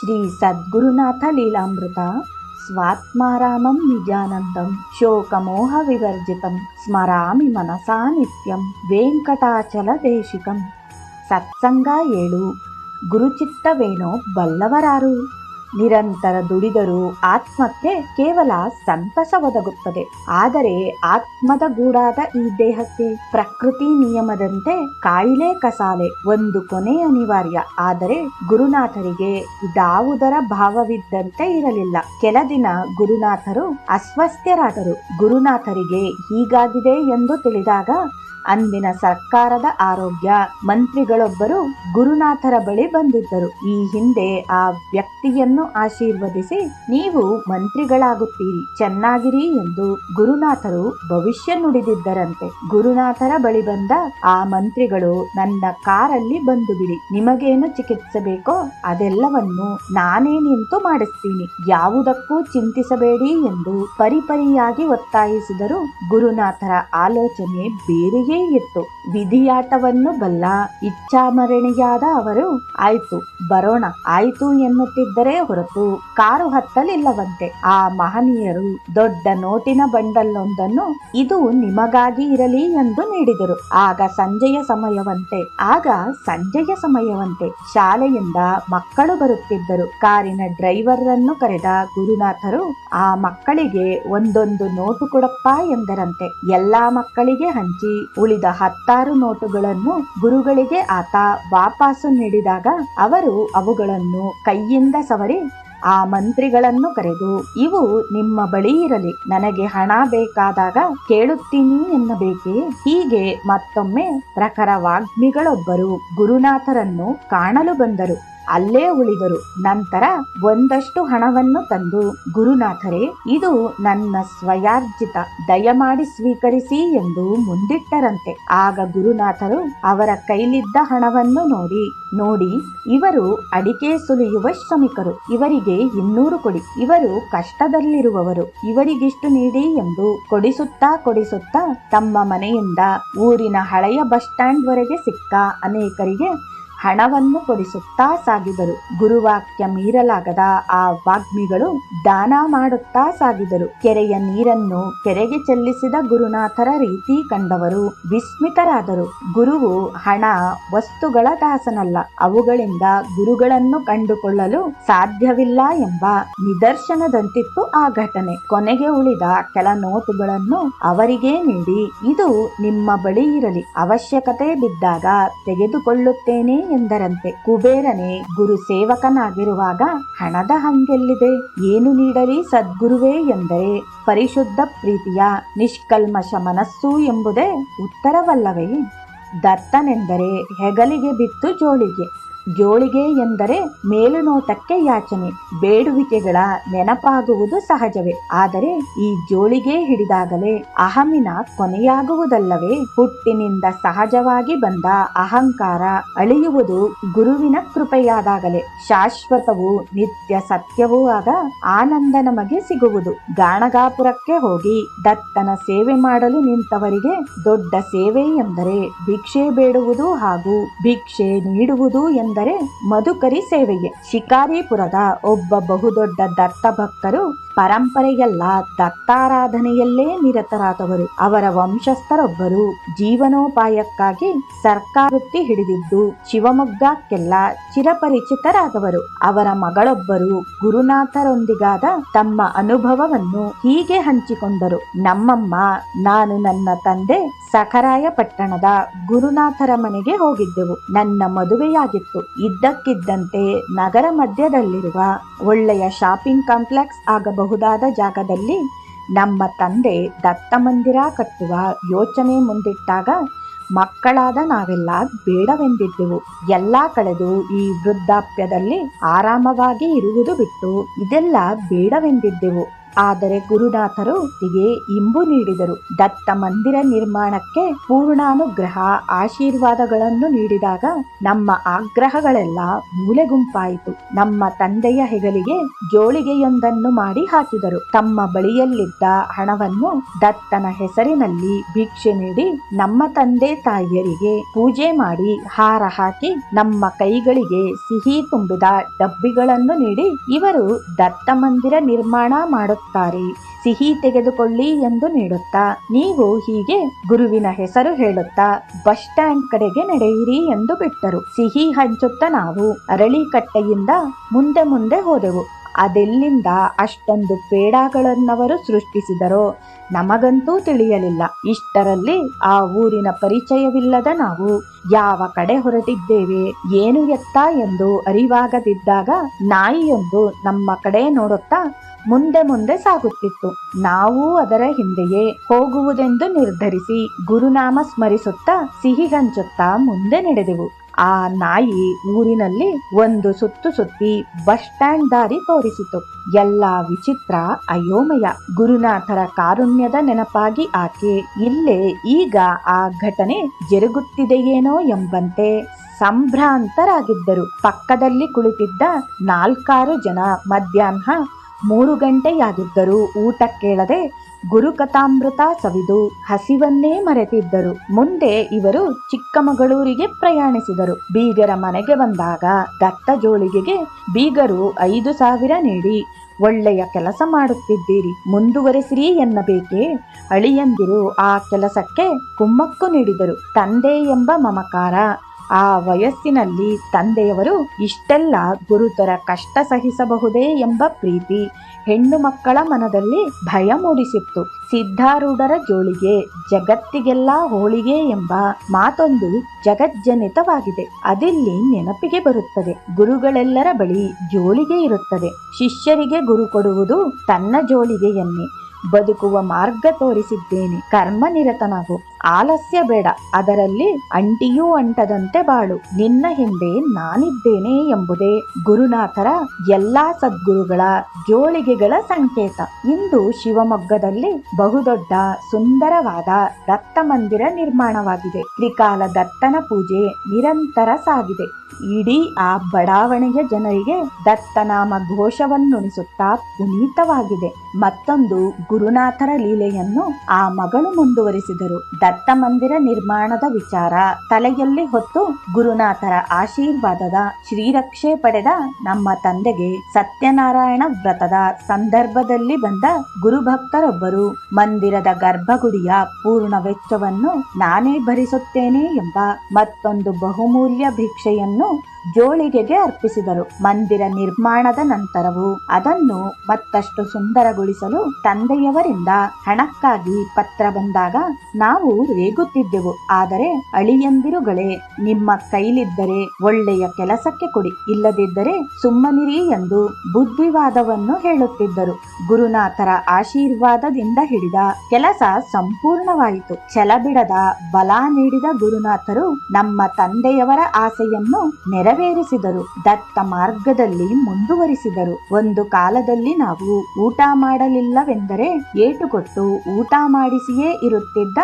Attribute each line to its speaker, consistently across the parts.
Speaker 1: శ్రీ సద్గురునాథ లీలామృత. స్వాత్మారామం నిజానందం. శోకమోహ వివర్జితం. స్మరామి మనసా నిత్యం. వెంకటాచల దేశికం. సత్సంగా ఏడు. గురుచిత్త వేణో బల్లవరారు ನಿರಂತರ ದುಡಿದರೂ ಆತ್ಮಕ್ಕೆ ಕೇವಲ ಸಂತಸ ಒದಗುತ್ತದೆ. ಆದರೆ ಆತ್ಮದ ಗೂಡಾದ ಈ ದೇಹಕ್ಕೆ ಪ್ರಕೃತಿ ನಿಯಮದಂತೆ ಕಾಯಿಲೆ ಕಸಾಲೆ ಒಂದು ಕೊನೆ ಅನಿವಾರ್ಯ. ಆದರೆ ಗುರುನಾಥರಿಗೆ ಇದಾವುದರ ಭಾವವಿದ್ದಂತೆ ಇರಲಿಲ್ಲ. ಕೆಲ ದಿನ ಗುರುನಾಥರು ಅಸ್ವಸ್ಥರಾದರು. ಗುರುನಾಥರಿಗೆ ಹೀಗಾಗಿದೆ ಎಂದು ತಿಳಿದಾಗ ಅಂದಿನ ಸರ್ಕಾರದ ಆರೋಗ್ಯ. ಮಂತ್ರಿಗಳೊಬ್ಬರು ಗುರುನಾಥರ ಬಳಿ ಬಂದಿದ್ದರು. ಈ ಹಿಂದೆ ಆ ವ್ಯಕ್ತಿಯನ್ನು ಆಶೀರ್ವದಿಸಿ ನೀವು ಮಂತ್ರಿಗಳಾಗುತ್ತೀರಿ. ಚೆನ್ನಾಗಿರಿ ಎಂದು ಗುರುನಾಥರು ಭವಿಷ್ಯ ನುಡಿದಿದ್ದರಂತೆ. ಗುರುನಾಥರ ಬಳಿ ಬಂದ ಆ ಮಂತ್ರಿಗಳು ನನ್ನ ಕಾರಲ್ಲಿ ಬಂದು ಬಿಡಿ ನಿಮಗೇನು ಚಿಕಿತ್ಸೆ ಬೇಕೋ ಅದೆಲ್ಲವನ್ನು ನಾನೇ ನಿಂತು ಮಾಡಿಸ್ತೀನಿ. ಯಾವುದಕ್ಕೂ ಚಿಂತಿಸಬೇಡಿ ಎಂದು ಪರಿಪರಿಯಾಗಿ ಒತ್ತಾಯಿಸಿದರು ಗುರುನಾಥರ ಆಲೋಚನೆ ಬೇರೆಯೇ ಇತ್ತು. ವಿಧಿಯಾಟವನ್ನು ಬಲ್ಲ ಇಚ್ಛಾಮರಣಿಯಾದ ಅವರು, ಆಯ್ತು, ಬರೋಣ, ಆಯ್ತು ಎನ್ನುತ್ತಿದ್ದರೆ ಹೊರತು ಕಾರು ಹತ್ತಲಿಲ್ಲವಂತೆ. ಆ ಮಹನೀಯರು ದೊಡ್ಡ ನೋಟಿನ ಬಂಡಲ್ಲೊಂದನ್ನು, ಇದು ನಿಮಗಾಗಿ ಇರಲಿ ಎಂದು ನೀಡಿದರು. ಆಗ ಸಂಜೆಯ ಸಮಯವಂತೆ, ಆಗ ಸಂಜೆಯ ಸಮಯವಂತೆ ಶಾಲೆಯಿಂದ ಮಕ್ಕಳು ಬರುತ್ತಿದ್ದರು. ಕಾರಿನ ಡ್ರೈವರ್ ಅನ್ನು ಕರೆದ ಗುರುನಾಥರು, ಆ ಮಕ್ಕಳಿಗೆ ಒಂದೊಂದು ನೋಟು ಕೊಡಪ್ಪ ಎಂದರಂತೆ. ಎಲ್ಲಾ ಮಕ್ಕಳಿಗೆ ಹಂಚಿ ಉಳಿದ ಹತ್ತಾರು ನೋಟುಗಳನ್ನು ಗುರುಗಳಿಗೆ ಆತ ವಾಪಾಸು ನೀಡಿದಾಗ ಅವರು ಅವುಗಳನ್ನು ಕೈಯಿಂದ ಸವರಿ ಆ ಮಂತ್ರಿಗಳನ್ನು ಕರೆದು, ಇವು ನಿಮ್ಮ ಬಳಿ ಇರಲಿ, ನನಗೆ ಹಣ ಬೇಕಾದಾಗ ಕೇಳುತ್ತೀನಿ ಎನ್ನಬೇಕೆ? ಹೀಗೆ ಮತ್ತೊಮ್ಮೆ ಪ್ರಖರ ವಾಗ್ಮಿಗಳೊಬ್ಬರು ಗುರುನಾಥರನ್ನು ಕಾಣಲು ಬಂದರು. ಅಲ್ಲೇ ಉಳಿದರು. ನಂತರ ಒಂದಷ್ಟು ಹಣವನ್ನು ತಂದು, ಗುರುನಾಥರೇ, ಇದು ನನ್ನ ಸ್ವಯಾರ್ಜಿತ, ದಯಮಾಡಿ ಸ್ವೀಕರಿಸಿ ಎಂದು ಮುಂದಿಟ್ಟರಂತೆ. ಆಗ ಗುರುನಾಥರು ಅವರ ಕೈಲಿದ್ದ ಹಣವನ್ನು ನೋಡಿ ನೋಡಿ, ಇವರು ಅಡಿಕೆ ಸುಲಿಯುವ ಶ್ರಮಿಕರು. ಇವರಿಗೆ ಇನ್ನೂರು ಕೊಡಿ. ಇವರು ಕಷ್ಟದಲ್ಲಿರುವವರು. ಇವರಿಗಿಷ್ಟು ನೀಡಿ ಎಂದು ಕೊಡಿಸುತ್ತಾ ಕೊಡಿಸುತ್ತಾ ತಮ್ಮ ಮನೆಯಿಂದ ಊರಿನ ಹಳೆಯ ಬಸ್ ಸ್ಟ್ಯಾಂಡ್ ವರೆಗೆ ಸಿಕ್ಕ ಅನೇಕರಿಗೆ ಹಣವನ್ನು ಕೊಡಿಸುತ್ತಾ ಸಾಗಿದರು. ಗುರುವಾಕ್ಯ ಮೀರಲಾಗದ ಆ ವಾಗ್ಮಿಗಳು ದಾನ ಮಾಡುತ್ತಾ ಸಾಗಿದರು. ಕೆರೆಯ ನೀರನ್ನು ಕೆರೆಗೆ ಚೆಲ್ಲಿಸಿದ ಗುರುನಾಥರ ರೀತಿ ಕಂಡವರು ವಿಸ್ಮಿತರಾದರು. ಗುರುವು ಹಣ, ವಸ್ತುಗಳ ದಾಸನಲ್ಲ, ಅವುಗಳಿಂದ ಗುರುಗಳನ್ನು ಕಂಡುಕೊಳ್ಳಲು ಸಾಧ್ಯವಿಲ್ಲ ಎಂಬ ನಿದರ್ಶನದಂತಿತ್ತು ಆ ಘಟನೆ. ಕೊನೆಗೆ ಉಳಿದ ಕೆಲ ನೋಟುಗಳನ್ನು ಅವರಿಗೆ ನೀಡಿ, ಇದು ನಿಮ್ಮ ಬಳಿ ಇರಲಿ, ಅವಶ್ಯಕತೆ ಬಿದ್ದಾಗ ತೆಗೆದುಕೊಳ್ಳುತ್ತೇನೆ ಎಂದರಂತೆ ಕುಬೇರನೇ ಗುರು ಸೇವಕನಾಗಿರುವಾಗ ಹಣದ ಹಂಗೆಲ್ಲಿದೆ? ಏನು ನೀಡಲಿ ಸದ್ಗುರುವೇ ಎಂದರೆ ಪರಿಶುದ್ಧ ಪ್ರೀತಿಯ ನಿಷ್ಕಲ್ಮಶ ಮನಸ್ಸು ಎಂಬುದೇ ಉತ್ತರವಲ್ಲವೇ? ದತ್ತನೆಂದರೆ ಹೆಗಲಿಗೆ ಬಿತ್ತು ಜೋಳಿಗೆ. ಜೋಳಿಗೆ ಎಂದರೆ ಮೇಲುನೋಟಕ್ಕೆ ಯಾಚನೆ, ಬೇಡುವಿಕೆಗಳ ನೆನಪಾಗುವುದು ಸಹಜವೇ. ಆದರೆ ಈ ಜೋಳಿಗೆ ಹಿಡಿದಾಗಲೇ ಅಹಮಿನ ಕೊನೆಯಾಗುವುದಲ್ಲವೇ? ಹುಟ್ಟಿನಿಂದ ಸಹಜವಾಗಿ ಬಂದ ಅಹಂಕಾರ ಅಳಿಯುವುದು ಗುರುವಿನ ಕೃಪೆಯಾದಾಗಲೇ. ಶಾಶ್ವತವು ನಿತ್ಯ ಸತ್ಯವೂ ಆಗ ಆನಂದ ನಮಗೆ ಸಿಗುವುದು. ಗಾಣಗಾಪುರಕ್ಕೆ ಹೋಗಿ ದತ್ತನ ಸೇವೆ ಮಾಡಲು ನಿಂತವರಿಗೆ ದೊಡ್ಡ ಸೇವೆ ಎಂದರೆ ಭಿಕ್ಷೆ ಬೇಡುವುದು ಹಾಗೂ ಭಿಕ್ಷೆ ನೀಡುವುದು ಎಂದರೆ ಮಧುಕರಿ ಸೇವೆಯೇ. ಶಿಕಾರಿಪುರದ ಒಬ್ಬ ಬಹುದೊಡ್ಡ ದತ್ತ ಭಕ್ತರು ಪರಂಪರೆಯೆಲ್ಲ ದತ್ತಾರಾಧನೆಯಲ್ಲೇ ನಿರತರಾದವರು. ಅವರ ವಂಶಸ್ಥರೊಬ್ಬರು ಜೀವನೋಪಾಯಕ್ಕಾಗಿ ಸರ್ಕಾರವೃತ್ತಿ ಹಿಡಿದಿದ್ದು ಶಿವಮೊಗ್ಗಕ್ಕೆಲ್ಲ ಚಿರಪರಿಚಿತರಾದವರು. ಅವರ ಮಗಳೊಬ್ಬರು ಗುರುನಾಥರೊಂದಿಗಾದ ತಮ್ಮ ಅನುಭವವನ್ನು ಹೀಗೆ ಹಂಚಿಕೊಂಡರು. ನಮ್ಮಮ್ಮ, ನಾನು ನನ್ನ ತಂದೆ ಸಖರಾಯ ಪಟ್ಟಣದ ಗುರುನಾಥರ ಮನೆಗೆ ಹೋಗಿದ್ದೆವು. ನನ್ನ ಮದುವೆಯಾಗಿತ್ತು. ಇದ್ದಕ್ಕಿದ್ದಂತೆ ನಗರ ಮಧ್ಯದಲ್ಲಿರುವ ಒಳ್ಳೆಯ ಶಾಪಿಂಗ್ ಕಾಂಪ್ಲೆಕ್ಸ್ ಆಗಬಹುದಾದ ಜಾಗದಲ್ಲಿ ನಮ್ಮ ತಂದೆ ದತ್ತ ಮಂದಿರ ಕಟ್ಟುವ ಯೋಚನೆ ಮುಂದಿಟ್ಟಾಗ ಮಕ್ಕಳಾದ ನಾವೆಲ್ಲ ಬೇಡವೆಂದಿದ್ದೆವು. ಎಲ್ಲ ಕಳೆದು ಈ ವೃದ್ಧಾಪ್ಯದಲ್ಲಿ ಆರಾಮವಾಗಿ ಇರುವುದು ಬಿಟ್ಟು ಇದೆಲ್ಲ ಬೇಡವೆಂದಿದ್ದೆವು. ಆದರೆ ಗುರುನಾಥರು ತಿಗೆ ಇಂಬು ನೀಡಿದರು. ದತ್ತ ಮಂದಿರ ನಿರ್ಮಾಣಕ್ಕೆ ಪೂರ್ಣಾನುಗ್ರಹ, ಆಶೀರ್ವಾದಗಳನ್ನು ನೀಡಿದಾಗ ನಮ್ಮ ಆಗ್ರಹಗಳೆಲ್ಲ ಮೂಲೆಗುಂಪಾಯಿತು. ನಮ್ಮ ತಂದೆಯ ಹೆಗಲಿಗೆ ಜೋಳಿಗೆಯೊಂದನ್ನು ಮಾಡಿ ಹಾಕಿದರು. ತಮ್ಮ ಬಳಿಯಲ್ಲಿದ್ದ ಹಣವನ್ನು ದತ್ತನ ಹೆಸರಿನಲ್ಲಿ ಭಿಕ್ಷೆ ನೀಡಿ ನಮ್ಮ ತಂದೆ ತಾಯಿಯರಿಗೆ ಪೂಜೆ ಮಾಡಿ ಹಾರ ಹಾಕಿ ನಮ್ಮ ಕೈಗಳಿಗೆ ಸಿಹಿ ತುಂಬಿದ ಡಬ್ಬಿಗಳನ್ನು ನೀಡಿ ಇವರು ದತ್ತ ಮಂದಿರ ನಿರ್ಮಾಣ ಮಾಡುತ್ತಾರೆ. ಸಿಹಿ ತೆಗೆದುಕೊಳ್ಳಿ ಎಂದು ನೀಡುತ್ತಾ. ನೀವು ಹೀಗೆ ಗುರುವಿನ ಹೆಸರು ಹೇಳುತ್ತಾ, ಬಸ್ ಸ್ಟ್ಯಾಂಡ್ ಕಡೆಗೆ ನಡೆಯಿರಿ ಎಂದು ಬಿಟ್ಟರು. ಸಿಹಿ ಹಂಚುತ್ತಾ ನಾವು ಅರಳಿಕಟ್ಟೆಯಿಂದ ಮುಂದೆ ಮುಂದೆ ಹೋದೆವು. ಅದೆಲ್ಲಿಂದ ಅಷ್ಟೊಂದು ಪೇಡಾಗಳನ್ನವರು ಸೃಷ್ಟಿಸಿದರೋ ನಮಗಂತೂ ತಿಳಿಯಲಿಲ್ಲ. ಇಷ್ಟರಲ್ಲಿ ಆ ಊರಿನ ಪರಿಚಯವಿಲ್ಲದ ನಾವು ಯಾವ ಕಡೆ ಹೊರಟಿದ್ದೇವೆ, ಏನು ಎತ್ತ ಎಂದು ಅರಿವಾಗದಿದ್ದಾಗ ನಾಯಿಯೊಂದು ನಮ್ಮ ಕಡೆ ನೋಡುತ್ತಾ ಮುಂದೆ ಮುಂದೆ ಸಾಗುತ್ತಿತ್ತು. ನಾವು ಅದರ ಹಿಂದೆಯೇ ಹೋಗುವುದೆಂದು ನಿರ್ಧರಿಸಿ ಗುರುನಾಮ ಸ್ಮರಿಸುತ್ತಾ ಸಿಹಿ ಹಂಚುತ್ತಾ ಮುಂದೆ ನಡೆದೆವು. ಆ ನಾಯಿ ಊರಿನಲ್ಲಿ ಒಂದು ಸುತ್ತು ಸುತ್ತಿ ಬಸ್ ಸ್ಟ್ಯಾಂಡ್ ದಾರಿ ತೋರಿಸಿತು. ಎಲ್ಲ ವಿಚಿತ್ರ ಅಯೋಮಯ. ಗುರುನಾಥರ ಕಾರುಣ್ಯದ ನೆನಪಾಗಿ ಆಕೆ ಇಲ್ಲೇ ಈಗ ಆ ಘಟನೆ ಜರುಗುತ್ತಿದೆಯೇನೋ ಎಂಬಂತೆ ಸಂಭ್ರಾಂತರಾಗಿದ್ದರು. ಪಕ್ಕದಲ್ಲಿ ಕುಳಿತಿದ್ದ ನಾಲ್ಕಾರು ಜನ ಮಧ್ಯಾಹ್ನ ಮೂರು ಗಂಟೆಯಾಗಿದ್ದರೂ ಊಟ ಕೇಳದೆ ಗುರುಕಥಾಮೃತ ಸವಿದು ಹಸಿವನ್ನೇ ಮರೆತಿದ್ದರು. ಮುಂದೆ ಇವರು ಚಿಕ್ಕಮಗಳೂರಿಗೆ ಪ್ರಯಾಣಿಸಿದರು. ಬೀಗರ ಮನೆಗೆ ಬಂದಾಗ ದತ್ತ ಜೋಳಿಗೆಗೆ, ಬೀಗರು, ಐದು ಸಾವಿರ ನೀಡಿ, ಒಳ್ಳೆಯ ಕೆಲಸ ಮಾಡುತ್ತಿದ್ದೀರಿ, ಮುಂದುವರೆಸಿರಿ ಎನ್ನಬೇಕೇ? ಅಳಿಯಂದಿರು ಆ ಕೆಲಸಕ್ಕೆ ಕುಮ್ಮಕ್ಕು ನೀಡಿದರು. ತಂದೆ ಎಂಬ ಮಮಕಾರ ಆ ವಯಸ್ಸಿನಲ್ಲಿ ತಂದೆಯವರು ಇಷ್ಟೆಲ್ಲ ಗುರುತರ ಕಷ್ಟ ಸಹಿಸಬಹುದೇ ಎಂಬ ಪ್ರೀತಿ ಹೆಣ್ಣು ಮಕ್ಕಳ ಮನದಲ್ಲಿ ಭಯ ಮೂಡಿಸಿತ್ತು. ಸಿದ್ಧಾರೂಢರ ಜೋಳಿಗೆ ಜಗತ್ತಿಗೆಲ್ಲ ಹೋಳಿಗೆ ಎಂಬ ಮಾತೊಂದು ಜಗಜ್ಜನಿತವಾಗಿದೆ. ಅದಿಲ್ಲಿ ನೆನಪಿಗೆ ಬರುತ್ತದೆ. ಗುರುಗಳೆಲ್ಲರ ಬಳಿ ಜೋಳಿಗೆ ಇರುತ್ತದೆ. ಶಿಷ್ಯರಿಗೆ ಗುರು ಕೊಡುವುದು ತನ್ನ ಜೋಳಿಗೆಯನ್ನೇ ಬದುಕುವ ಮಾರ್ಗ ತೋರಿಸಿದ್ದೇನೆ. ಕರ್ಮ ನಿರತನಾಗು. ಆಲಸ್ಯ ಬೇಡ, ಅದರಲ್ಲಿ ಅಂಟಿಯೂ ಅಂಟದಂತೆ ಬಾಳು. ನಿನ್ನ ಹಿಂದೆ ನಾನಿದ್ದೇನೆ ಎಂಬುದೇ ಗುರುನಾಥರ ಎಲ್ಲಾ ಸದ್ಗುರುಗಳ ಜೋಳಿಗೆಗಳ ಸಂಕೇತ. ಇಂದು ಶಿವಮೊಗ್ಗದಲ್ಲಿ ಬಹುದೊಡ್ಡ ಸುಂದರವಾದ ದತ್ತ ಮಂದಿರ ನಿರ್ಮಾಣವಾಗಿದೆ. ತ್ರಿಕಾಲ ದತ್ತನ ಪೂಜೆ ನಿರಂತರ ಸಾಗಿದೆ. ಇಡೀ ಆ ಬಡಾವಣೆಯ ಜನರಿಗೆ ದತ್ತನಾಮ ಘೋಷವನ್ನುಣಿಸುತ್ತಾ ಪುನೀತವಾಗಿದೆ. ಮತ್ತೊಂದು ಗುರುನಾಥರ ಲೀಲೆಯನ್ನು ಆ ಮಗಳು ಮುಂದುವರಿಸಿದರು. ದತ್ತ ಮಂದಿರ ನಿರ್ಮಾಣದ ವಿಚಾರ. ತಲೆಯಲ್ಲಿ ಹೊತ್ತು ಗುರುನಾಥರ ಆಶೀರ್ವಾದದ ಶ್ರೀರಕ್ಷೆ ಪಡೆದ ನಮ್ಮ ತಂದೆಗೆ ಸತ್ಯನಾರಾಯಣ ವ್ರತದ ಸಂದರ್ಭದಲ್ಲಿ ಬಂದ ಗುರುಭಕ್ತರೊಬ್ಬರು, ಮಂದಿರದ ಗರ್ಭಗುಡಿಯ ಪೂರ್ಣ ವೆಚ್ಚವನ್ನು ನಾನೇ ಭರಿಸುತ್ತೇನೆ ಎಂಬ ಮತ್ತೊಂದು ಬಹುಮೂಲ್ಯ ಭಿಕ್ಷೆಯನ್ನು ಜೋಳಿಗೆಗೆ ಅರ್ಪಿಸಿದರು. ಮಂದಿರ ನಿರ್ಮಾಣದ ನಂತರವೂ ಅದನ್ನು ಮತ್ತಷ್ಟು ಸುಂದರಗೊಳಿಸಲು ತಂದೆಯವರಿಂದ ಹಣಕ್ಕಾಗಿ ಪತ್ರ ಬಂದಾಗ ನಾವು ರೇಗುತ್ತಿದ್ದೆವು. ಆದರೆ ಅಳಿಯಂದಿರುಗಳೇ, ನಿಮ್ಮ ಕೈಲಿದ್ದರೆ ಒಳ್ಳೆಯ ಕೆಲಸಕ್ಕೆ ಕೊಡಿ. ಇಲ್ಲದಿದ್ದರೆ ಸುಮ್ಮನಿರಿ ಎಂದು ಬುದ್ಧಿವಾದವನ್ನು ಹೇಳುತ್ತಿದ್ದರು. ಗುರುನಾಥರ ಆಶೀರ್ವಾದದಿಂದ ಹಿಡಿದ ಕೆಲಸ ಸಂಪೂರ್ಣವಾಯಿತು. ಛಲಬಿಡದ ಬಲ ನೀಡಿದ ಗುರುನಾಥರು ನಮ್ಮ ತಂದೆಯವರ ಆಸೆಯನ್ನು ನೆರವೇರಿಸಿದರು. ದತ್ತ ಮಾರ್ಗದಲ್ಲಿ ಮುಂದುವರಿಸಿದರು. ಒಂದು ಕಾಲದಲ್ಲಿ ನಾವು ಊಟ ಮಾಡಲಿಲ್ಲವೆಂದರೆ ಏಟುಕೊಟ್ಟು ಊಟ ಮಾಡಿಸಿಯೇ ಇರುತ್ತಿದ್ದ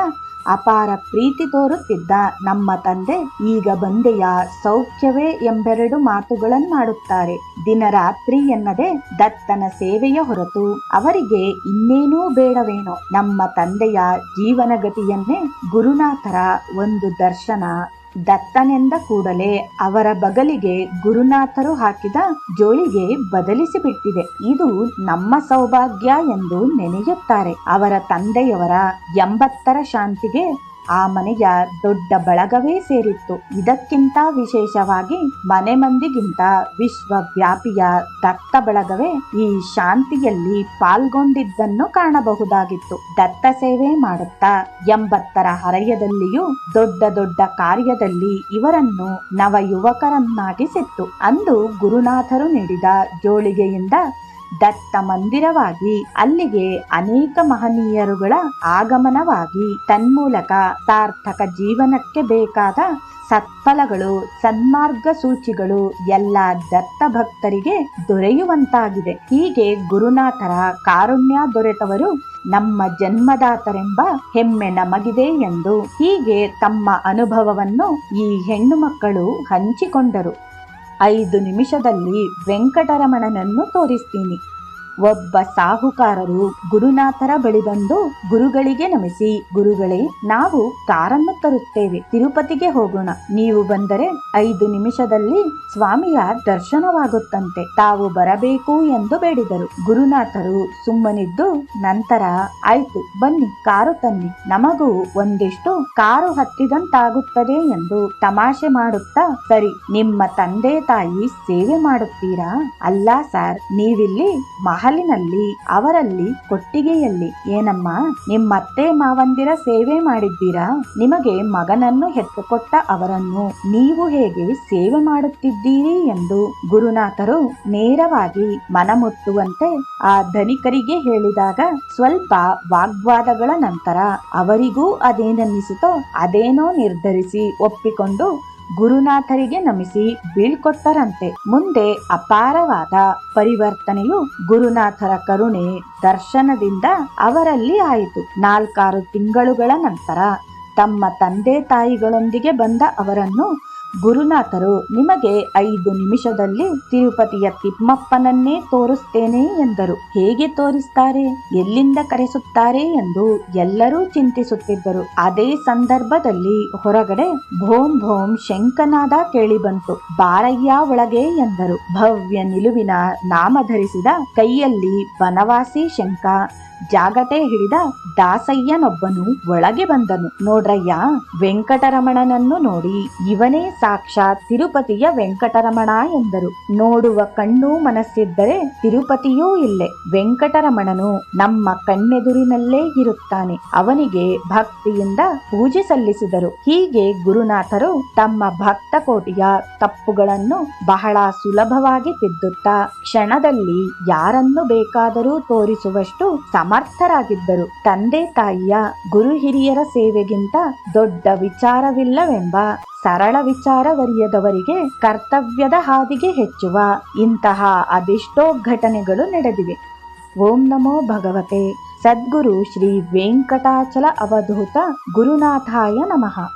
Speaker 1: ಅಪಾರ ಪ್ರೀತಿ ತೋರುತ್ತಿದ್ದ ನಮ್ಮ ತಂದೆ ಈಗ ಬಂದೆಯ ಸೌಖ್ಯವೇ ಎಂಬೆರಡು ಮಾತುಗಳನ್ನಾಡುತ್ತಾರೆ. ದಿನರಾತ್ರಿ ಎನ್ನದೆ ದತ್ತನ ಸೇವೆಯ ಹೊರತು ಅವರಿಗೆ ಇನ್ನೇನೂ ಬೇಡವೇನೋ. ನಮ್ಮ ತಂದೆಯ ಜೀವನಗತಿಯನ್ನೇ ಗುರುನಾಥರ ಒಂದು ದರ್ಶನ ದತ್ತನೆಂದ ಕೂಡಲೇ ಅವರ ಬಗಲಿಗೆ ಗುರುನಾಥರು ಹಾಕಿದ ಜೋಳಿಗೆ ಬದಲಿಸಿಬಿಟ್ಟಿದೆ. ಇದು ನಮ್ಮ ಸೌಭಾಗ್ಯ ಎಂದು ನೆನೆಯುತ್ತಾರೆ. ಅವರ ತಂದೆಯವರ ಎಂಬತ್ತರ ಶಾಂತಿಗೆ ಆ ಮನೆಯ ದೊಡ್ಡ ಬಳಗವೇ ಸೇರಿತ್ತು. ಇದಕ್ಕಿಂತ ವಿಶೇಷವಾಗಿ ಮನೆ ಮಂದಿಗಿಂತ ವಿಶ್ವವ್ಯಾಪಿಯ ದತ್ತ ಬಳಗವೇ ಈ ಶಾಂತಿಯಲ್ಲಿ ಪಾಲ್ಗೊಂಡಿದ್ದನ್ನು ಕಾಣಬಹುದಾಗಿತ್ತು. ದತ್ತ ಸೇವೆ ಮಾಡುತ್ತಾ ಎಂಬತ್ತರ ಹರೆಯದಲ್ಲಿಯೂ ದೊಡ್ಡ ದೊಡ್ಡ ಕಾರ್ಯದಲ್ಲಿ ಇವರನ್ನು ನವ ಯುವಕರನ್ನಾಗಿಸಿತ್ತು ಅಂದು ಗುರುನಾಥರು ನೀಡಿದ ಜೋಳಿಗೆಯಿಂದ ದತ್ತ ಮಂದಿರವಾಗಿ ಅಲ್ಲಿಗೆ ಅನೇಕ ಮಹನೀಯರುಗಳ ಆಗಮನವಾಗಿ ತನ್ಮೂಲಕ ಸಾರ್ಥಕ ಜೀವನಕ್ಕೆ ಬೇಕಾದ ಸತ್ಫಲಗಳು, ಸನ್ಮಾರ್ಗ ಸೂಚಿಗಳು ಎಲ್ಲ ದತ್ತ ಭಕ್ತರಿಗೆ ದೊರೆಯುವಂತಾಗಿದೆ. ಹೀಗೆ ಗುರುನಾಥರ ಕಾರುಣ್ಯ ದೊರೆತವರು ನಮ್ಮ ಜನ್ಮದಾತರೆಂಬ ಹೆಮ್ಮೆ ನಮಗಿದೆ ಎಂದು ಹೀಗೆ ತಮ್ಮ ಅನುಭವವನ್ನು ಈ ಹೆಣ್ಣು ಮಕ್ಕಳು ಹಂಚಿಕೊಂಡರು. ಐದು ನಿಮಿಷದಲ್ಲಿ ವೆಂಕಟರಮಣನನ್ನು ತೋರಿಸ್ತೀನಿ. ಒಬ್ಬ ಸಾಹುಕಾರರು ಗುರುನಾಥರ ಬಳಿ ಬಂದು ಗುರುಗಳಿಗೆ ನಮಿಸಿ, ಗುರುಗಳೇ, ನಾವು ಕಾರನ್ನು ತರುತ್ತೇವೆ, ತಿರುಪತಿಗೆ ಹೋಗೋಣ. ನೀವು ಬಂದರೆ ಐದು ನಿಮಿಷದಲ್ಲಿ ಸ್ವಾಮಿಯ ದರ್ಶನವಾಗುತ್ತಂತೆ. ತಾವು ಬರಬೇಕು ಎಂದು ಬೇಡಿದರು. ಗುರುನಾಥರು ಸುಮ್ಮನಿದ್ದು, ನಂತರ ಆಯ್ತು, ಬನ್ನಿ, ಕಾರು ತನ್ನಿ. ನಮಗೂ ಒಂದಿಷ್ಟು ಕಾರು ಹತ್ತಿದಂತಾಗುತ್ತದೆ ಎಂದು ತಮಾಷೆ ಮಾಡುತ್ತಾ, ಸರಿ, ನಿಮ್ಮ ತಂದೆ ತಾಯಿ ಸೇವೆ ಮಾಡುತ್ತೀರಾ? ಅಲ್ಲ, ಸರ್, ನೀವಿಲ್ಲಿ ಮಹಲಿನಲ್ಲಿ ಅವರಲ್ಲಿ ಕೊಟ್ಟಿಗೆಯಲ್ಲಿ, ಏನಮ್ಮ, ನಿಮ್ಮತ್ತೆ ಮಾವಂದಿರ ಸೇವೆ ಮಾಡಿದ್ದೀರಾ? ನಿಮಗೆ ಮಗನನ್ನು ಹೆತ್ತುಕೊಟ್ಟ ಅವರನ್ನು ನೀವು ಹೇಗೆ ಸೇವೆ ಮಾಡುತ್ತಿದ್ದೀರಿ ಎಂದು ಗುರುನಾಥರು ನೇರವಾಗಿ ಮನಮುಟ್ಟುವಂತೆ ಆ ಧನಿಕರಿಗೆ ಹೇಳಿದಾಗ ಸ್ವಲ್ಪ ವಾಗ್ವಾದಗಳ ನಂತರ ಅವರಿಗೂ ಅದೇನನ್ನಿಸಿತೋ ಅದೇನೋ ನಿರ್ಧರಿಸಿ ಒಪ್ಪಿಕೊಂಡು ಗುರುನಾಥರಿಗೆ ನಮಿಸಿ ಬೀಳ್ಕೊಟ್ಟರಂತೆ ಮುಂದೆ ಅಪಾರವಾದ ಪರಿವರ್ತನೆಯು ಗುರುನಾಥರ ಕರುಣೆ ದರ್ಶನದಿಂದ ಅವರಲ್ಲಿ ಆಯಿತು. ನಾಲ್ಕಾರು ತಿಂಗಳುಗಳ ನಂತರ ತಮ್ಮ ತಂದೆ ತಾಯಿಗಳೊಂದಿಗೆ ಬಂದ ಅವರನ್ನು ಗುರುನಾಥರು, ನಿಮಗೆ ಐದು ನಿಮಿಷದಲ್ಲಿ ತಿರುಪತಿಯ ತಿಮ್ಮಪ್ಪನನ್ನೇ ತೋರಿಸ್ತೇನೆ ಎಂದರು. ಹೇಗೆ ತೋರಿಸ್ತಾರೆ? ಎಲ್ಲಿಂದ ಕರೆಸುತ್ತಾರೆ ಎಂದು ಎಲ್ಲರೂ ಚಿಂತಿಸುತ್ತಿದ್ದರು. ಅದೇ ಸಂದರ್ಭದಲ್ಲಿ ಹೊರಗಡೆ ಭೋಂ ಭೋಂ ಶಂಕನಾದ ಕೇಳಿಬಂತು. ಬಾರಯ್ಯ ಒಳಗೆ ಎಂದರು. ಭವ್ಯ ನಿಲುವಿನ ನಾಮ ಧರಿಸಿದ ಕೈಯಲ್ಲಿ ಬನವಾಸಿ ಶಂಕ ಜಾಗಟೆ ಹಿಡಿದ ದಾಸಯ್ಯನೊಬ್ಬನು ಒಳಗೆ ಬಂದನು. ನೋಡ್ರಯ್ಯ, ವೆಂಕಟರಮಣನನ್ನು ನೋಡಿ ಇವನೇ ಸಾಕ್ಷಾತ್ ತಿರುಪತಿಯ ವೆಂಕಟರಮಣ ಎಂದರು. ನೋಡುವ ಕಣ್ಣು ಮನಸ್ಸಿದ್ದರೆ ತಿರುಪತಿಯೂ ಇಲ್ಲೇ. ವೆಂಕಟರಮಣನು ನಮ್ಮ ಕಣ್ಣೆದುರಿನಲ್ಲೇ ಇರುತ್ತಾನೆ. ಅವನಿಗೆ ಭಕ್ತಿಯಿಂದ ಪೂಜೆ ಸಲ್ಲಿಸಿದರು. ಹೀಗೆ ಗುರುನಾಥರು ತಮ್ಮ ಭಕ್ತ ಕೋಟಿಯ ತಪ್ಪುಗಳನ್ನು ಬಹಳ ಸುಲಭವಾಗಿ ತಿದ್ದುತ್ತಾ ಕ್ಷಣದಲ್ಲಿ ಯಾರನ್ನು ಬೇಕಾದರೂ ತೋರಿಸುವಷ್ಟು ಸಮರ್ಥರಾಗಿದ್ದರು. ತಂದೆ ತಾಯಿಯ ಗುರು ಹಿರಿಯರ ಸೇವೆಗಿಂತ ದೊಡ್ಡ ವಿಚಾರವಿಲ್ಲವೆಂಬ ಸರಳ ವಿಚಾರವರಿಯದವರಿಗೆ ಕರ್ತವ್ಯದ ಹಾದಿಗೆ ಹೆಚ್ಚುವ ಇಂತಹ ಅದೆಷ್ಟೋ ಘಟನೆಗಳು ನಡೆದಿವೆ. ಓಂ ನಮೋ ಭಗವತೆ. ಸದ್ಗುರು ಶ್ರೀ ವೆಂಕಟಾಚಲ ಅವಧೂತ ಗುರುನಾಥಾಯ ನಮಃ.